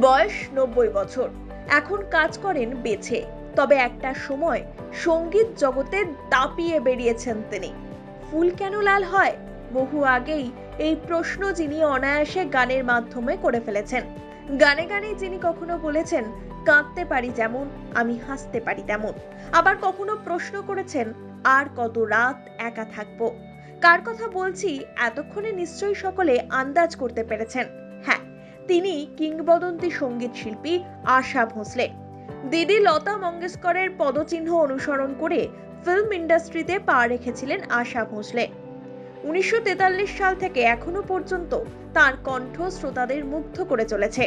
বয়স নব্বই বছর। এখন কাজ করেন বেছে। তবে একটা সময় সংগীত জগতে দাপিয়ে বেরিয়েছেন তিনি। ফুল কেন লাল হয়? বহু আগেই এই প্রশ্ন যিনি অনায়াসে গানের মাধ্যমে করে ফেলেছেন। গানে গানে যিনি কখনো বলেছেন, কাঁদতে পারি যেমন, আমি হাসতে পারি তেমন। আবার কখনো প্রশ্ন করেছেন, আর কত রাত একা থাকব? কার কথা বলছি, এতক্ষণে নিশ্চয়ই সকলে আন্দাজ করতে পেরেছেন। তিনি কিংবদন্তি সংগীত শিল্পী আশা ভোসলে। দিদি লতা মঙ্গেশকরের পদচিহ্ন অনুসরণ করে ফিল্ম ইন্ডাস্ট্রিতে পা রেখেছিলেন আশা ভোসলে। উনিশশো তেতাল্লিশ সাল থেকে এখনও পর্যন্ত তার কণ্ঠ শ্রোতাদের মুগ্ধ করে চলেছে।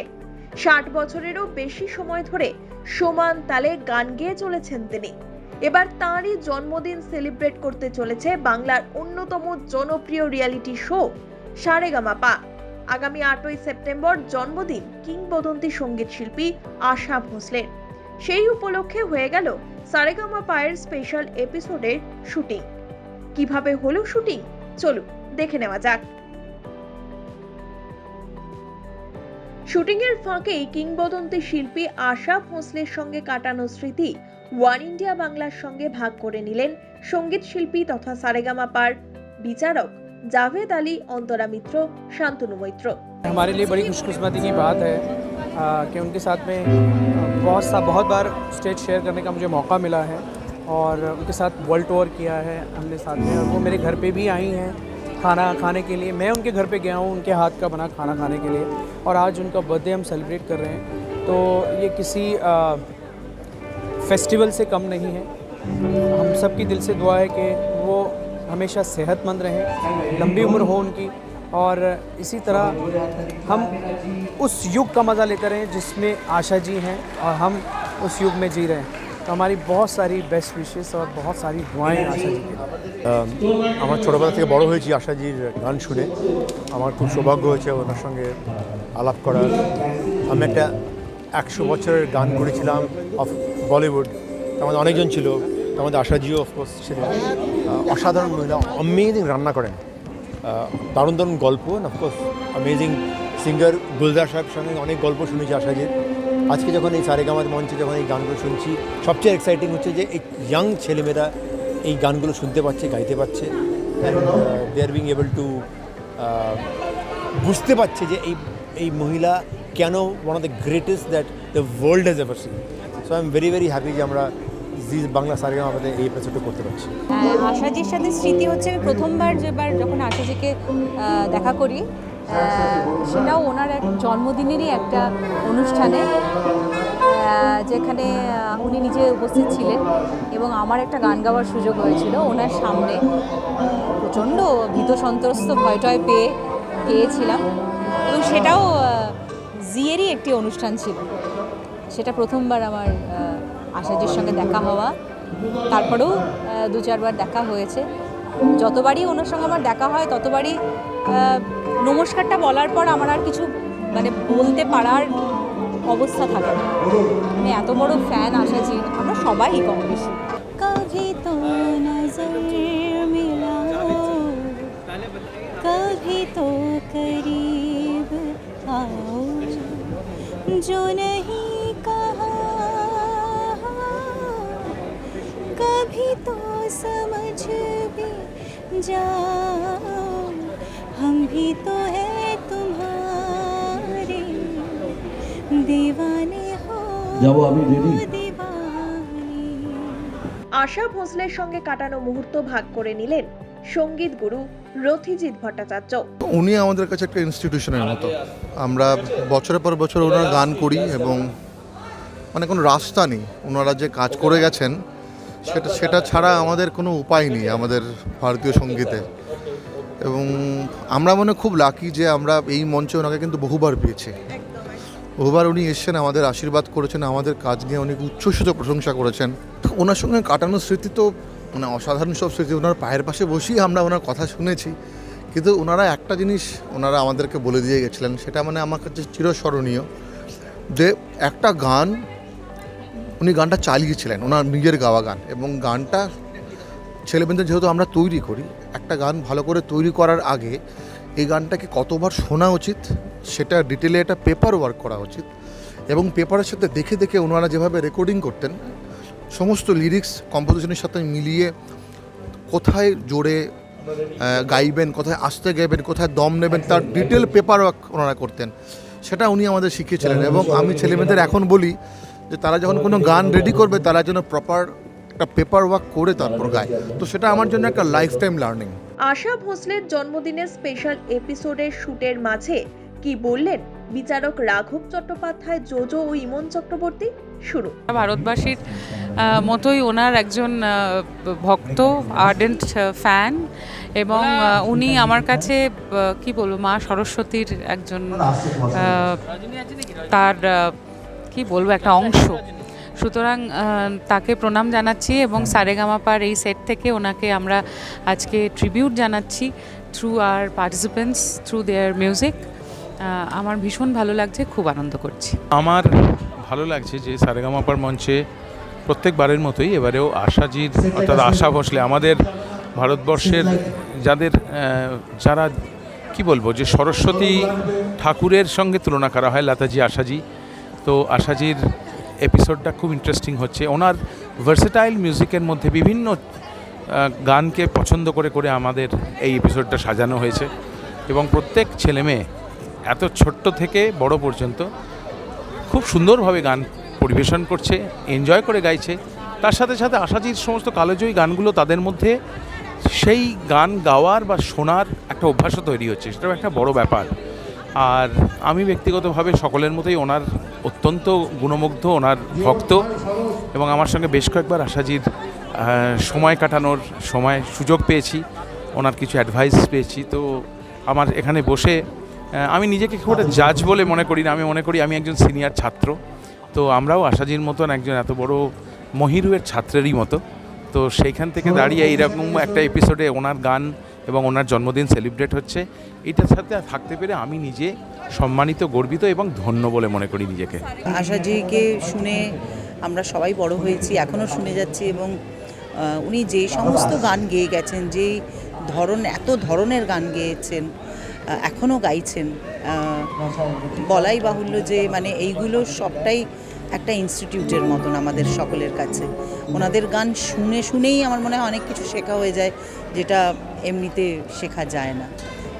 ষাট বছরেরও বেশি সময় ধরে সমান তালে গান গেয়ে চলেছেন তিনি। এবার তাঁরই জন্মদিন সেলিব্রেট করতে চলেছে বাংলার অন্যতম জনপ্রিয় রিয়ালিটি শো, সারেগামাপা। আগামী আটই সেপ্টেম্বর জন্মদিন কিংবদন্তি সংগীত শিল্পী আশা ভোসলের। সেই উপলক্ষে হয়ে গেল সারেগামা পায়ের স্পেশাল এপিসোডের শুটিং কীভাবে হলো শুটিং চলুন দেখে নেওয়া যাক। শুটিং এর ফাঁকেই কিংবদন্তি শিল্পী আশা ভোঁসলের সঙ্গে কাটানো স্মৃতি ওয়ান ইন্ডিয়া বাংলার সঙ্গে ভাগ করে নিলেন সংগীত শিল্পী তথা সারেগামাপার বিচারক जावेद अली अंतरा मित्र शांतनु मित्र। हमारे लिए बड़ी खुशकिस्मती की बात है कि उनके साथ में बहुत सा बहुत बार स्टेज शेयर करने का मुझे मौका मिला है और उनके साथ वर्ल्ड टूर किया है हमने साथ में और वो मेरे घर पे भी आई हैं खाना खाने के लिए। मैं उनके घर पे गया हूँ उनके हाथ का बना खाना खाने के लिए और आज उनका बर्थडे हम सेलिब्रेट कर रहे हैं। तो ये किसी आ, फेस्टिवल से कम नहीं है। हम सब की दिल से दुआ है कि वो हमेशा सेहतमंद रहें लंबी उम्र हो उनकी और इसी तरह हम उस युग का मज़ा लेते रहें जिसमें आशा जी हैं और हम उस युग में जी रहे हैं तो हमारी बहुत सारी बेस्ट विशेस और बहुत सारी दुआएं आशा जी के लिए আম, আমার ছোটোবেলা থেকে বড় হয়েছি আশাজির গান শুনে আমার খুব সৌভাগ্য হয়েছে ওনার সঙ্গে আলাপ করার আমি একটা একশো বছরের গান করেছিলাম অফ বলিউড তার মধ্যে অনেকজন ছিল তার মধ্যে আশাজিও অফকোর্স ছিলেন আহ, অসাধারণ মহিলা অমেজিং রান্না করেন। দারুণ দারুণ গল্প অফকোর্স অ্যামেজিং সিঙ্গার গুলজার সাহেবের সঙ্গে অনেক গল্প শুনেছি আশাজির আজকে যখন এই সারেগামার মঞ্চে যখন এই গানগুলো শুনছি, সবচেয়ে এক্সাইটিং হচ্ছে যে এই ইয়াং ছেলেমেয়েরা এই গানগুলো শুনতে পাচ্ছে, গাইতে পারছে they are being able to বুঝতে পারছে যে এই এই মহিলা কেন one of the greatest that the world has ever seen so I am very very happy যে আমরা জি বাংলা সারেগামা আমাদের এই এপিসোডটা করতে পারছি। হ্যাঁ, আশাজির সাথে স্মৃতি হচ্ছে আমি প্রথমবার যেবার যখন আশাজিকে দেখা করি সেটাও ওনার এক জন্মদিনেরই একটা অনুষ্ঠানে যেখানে উনি নিজে উপস্থিত ছিলেন এবং আমার একটা গান গাওয়ার সুযোগ হয়েছিল ওনার সামনে। প্রচণ্ড ভীত সন্ত্রস্ত ভয় টয় পেয়ে পেয়েছিলাম এবং সেটাও জিয়েরই একটি অনুষ্ঠান ছিল। সেটা প্রথমবার আমার আশাজির সঙ্গে দেখা হওয়া তারপরেও আহ, দু চারবার দেখা হয়েছে যতবারই ওনার সঙ্গে আমার দেখা হয় ততবারই আহ, নমস্কারটা বলার পর আমার আর কিছু মানে বলতে পারার অবস্থা থাকে না আমি এত বড় ফ্যান আশাজির আমরা সবাই কম বেশি কভি তো নজর মিলাও कभी तो करीब आओ जो नहीं कभी तो समझ भी जाओ हम भी तो है तुम्हारे दीवाने हो যাবো আমি রেডি दीवाने আশা ভোসলের সঙ্গে কাটানো মুহূর্ত ভাগ করে নিলেন সঙ্গীত গুরু রথিজিৎ ভট্টাচার্য উনি আমাদের কাছে একটা ইনস্টিটিউশনের মতো আমরা বছরের পর বছর ওনার গান করি এবং মানে কোনো রাস্তা নেই ওনারা যে কাজ করে গেছেন সেটা সেটা ছাড়া আমাদের কোনো উপায় নেই আমাদের ভারতীয় সঙ্গীতে। এবং আমরা মনে খুব লাকি যে আমরা এই মঞ্চে ওনাকে কিন্তু বহুবার পেয়েছি। বহুবার উনি এসেছেন, আমাদের আশীর্বাদ করেছেন, আমাদের কাজ নিয়ে অনেক উচ্ছ্বসিত প্রশংসা করেছেন। ওনার সঙ্গে কাটানো স্মৃতি তো মানে অসাধারণ সব স্মৃতি। ওনার পায়ের পাশে বসেই আমরা ওনার কথা শুনেছি। কিন্তু ওনারা একটা জিনিস ওনারা আমাদেরকে বলে দিয়ে গেছিলেন, সেটা মানে আমার কাছে চিরস্মরণীয় যে একটা গান উনি গানটা চালিয়েছিলেন ওনার নিজের গাওয়া গান। এবং গানটা ছেলেমেয়েদের যেহেতু আমরা তৈরি করি একটা গান ভালো করে তৈরি করার আগে এই গানটাকে কতবার শোনা উচিত সেটা ডিটেলে একটা পেপার ওয়ার্ক করা উচিত। এবং পেপারের সাথে দেখে দেখে ওনারা যেভাবে রেকর্ডিং করতেন সমস্ত লিরিক্স কম্পোজিশনের সাথে মিলিয়ে কোথায় জোরে গাইবেন কোথায় আস্তে গাইবেন কোথায় দম নেবেন তার ডিটেল পেপার ওয়ার্ক ওনারা করতেন। সেটা উনি আমাদের শিখিয়েছিলেন। এবং আমি ছেলেমেয়েদের এখন বলি যে তারা যখন কোনো গান রেডি করবে তারা যেন প্রপার একটা পেপার ওয়ার্ক করে তারপর গায়। তো সেটা আমার জন্য একটা লাইফ টাইম লার্নিং আশা ভোসলের জন্মদিনের স্পেশাল এপিসোডের শুটের মাঝে কি বললেন বিচারক রাঘব চট্টোপাধ্যায় জোজো ও ইমন চক্রবর্তী? শুরু ভারতবাসীর মতোই ওনার একজন ভক্ত আর্ডেন্ট ফ্যান এবং উনি আমার কাছে কি বলব মা সরস্বতীর একজন তার কি বলব একটা অংশ। সুতরাং তাকে প্রণাম জানাচ্ছি এবং সারেগামাপার এই সেট থেকে ওনাকে আমরা আজকে ট্রিবিউট জানাচ্ছি through our participants through their music আমার ভীষণ ভালো লাগছে খুব আনন্দ করছি। আমার ভালো লাগছে যে সারেগামাপার মঞ্চে প্রত্যেকবারের মতোই এবারেও আশাজির অর্থাৎ আশা ভোসলে আমাদের ভারতবর্ষের যাদের যারা কি বলব যে সরস্বতী ঠাকুরের সঙ্গে তুলনা করা হয় লতাজি আশাজি তো আশাজির এপিসোডটা খুব ইন্টারেস্টিং হচ্ছে। ওনার ভার্সেটাইল মিউজিকের মধ্যে বিভিন্ন গানকে পছন্দ করে করে আমাদের এই এপিসোডটা সাজানো হয়েছে। এবং প্রত্যেক ছেলে মেয়ে এত ছোট্ট থেকে বড় পর্যন্ত খুব সুন্দরভাবে গান পরিবেশন করছে এনজয় করে গাইছে। তার সাথে সাথে আশাজির সমস্ত কালোজয়ী গানগুলো তাদের মধ্যে সেই গান গাওয়ার বা শোনার একটা অভ্যাসও তৈরি হচ্ছে। সেটাও একটা বড় ব্যাপার। আর আমি ব্যক্তিগতভাবে সকলের মতোই ওনার অত্যন্ত গুণমুগ্ধ ওনার ভক্ত এবং আমার সঙ্গে বেশ কয়েকবার আশাজির সময় কাটানোর সময় সুযোগ পেয়েছি ওনার কিছু অ্যাডভাইস পেয়েছি। তো আমার এখানে বসে আমি নিজেকে খুব একটা জাজ বলে মনে করি না আমি মনে করি আমি একজন সিনিয়র ছাত্র। তো আমরাও আশাজির মতন একজন এত বড় মহিরুয়ের ছাত্রেরই মতো। তো সেইখান থেকে দাঁড়িয়ে এইরকম একটা এপিসোডে ওনার গান এবং ওনার জন্মদিন সেলিব্রেট হচ্ছে। এটার সাথে থাকতে পেরে আমি নিজে সম্মানিত, গর্বিত এবং ধন্য বলে মনে করি নিজেকে। আশাজিকে শুনে আমরা সবাই বড় হয়েছি, এখনও শুনে যাচ্ছি এবং উনি যে সমস্ত গান গেয়ে গেছেন, যেই ধরন, এত ধরনের গান গেয়েছেন এখনও গাইছেন বলাই বাহুল্য যে মানে এইগুলো সবটাই একটা ইনস্টিটিউটের মতন আমাদের সকলের কাছে। ওনাদের গান শুনে শুনেই আমার মনে হয় অনেক কিছু শেখা হয়ে যায়, যেটা এমনিতে শেখা যায় না।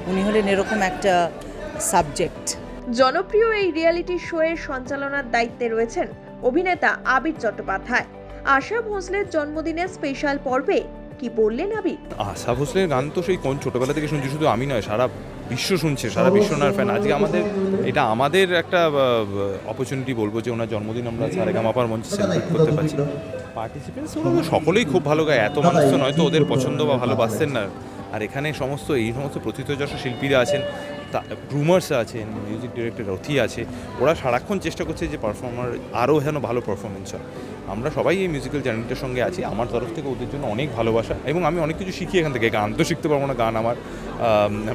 উনি হলেন এরকম একটা সাবজেক্ট। জনপ্রিয় এই রিয়েলিটি এর সঞ্চালনার দায়িত্বে রয়েছেন অভিনেতা আবির চট্টোপাধ্যায়। আশা ভোঁসলের জন্মদিনের স্পেশাল পর্বে কি বললেন আবির? আশা ভোসলের গান তো সেই কোন ছোটবেলা থেকে শুনছি শুধু আমি নয় সারা বিশ্ব শুনছে সারা বিশ্ব ওনার ফ্যান আজকে আমাদের এটা আমাদের একটা অপরচুনিটি বলব যে ওনার জন্মদিন আমরা সারেগামাপার মঞ্চে সেলিব্রেট করতে পারছি। পার্টিসিপেন্টস ওরা তো সকলেই খুব ভালো গায় এত মানুষ তো নয়তো ওদের পছন্দ বা ভালোবাসছেন না। আর এখানে সমস্ত এই সমস্ত প্রথিতযশ শিল্পীরা আছেন তা রুমার্স আছেন মিউজিক ডিরেক্টর রথি আছে, ওরা সারাক্ষণ চেষ্টা করছে যে পারফর্মার আরও যেন ভালো পারফরমেন্স হয়। আমরা সবাই এই মিউজিক্যাল জার্নিটার সঙ্গে আছি, আমার তরফ থেকে ওদের জন্য অনেক ভালোবাসা এবং আমি অনেক কিছু শিখি এখান থেকে, গান তো শিখতে পারব না, গান আমার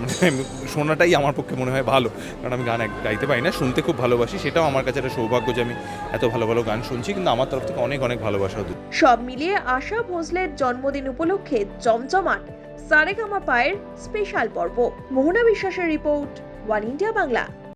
মানে শোনাটাই আমার পক্ষে মনে হয় ভালো, কারণ আমি গান গাইতে পারি না, শুনতে খুব ভালোবাসি, সেটাও আমার কাছে একটা সৌভাগ্য যে আমি এত ভালো ভালো গান শুনছি, কিন্তু আমার তরফ থেকে অনেক অনেক ভালোবাসা হতো সব মিলিয়ে আশা ভোসলের জন্মদিন উপলক্ষে জমজমাট সারেগামা পায়ের স্পেশাল পর্ব। মোহনা বিশ্বাসের রিপোর্ট ওয়ান ইন্ডিয়া বাংলা।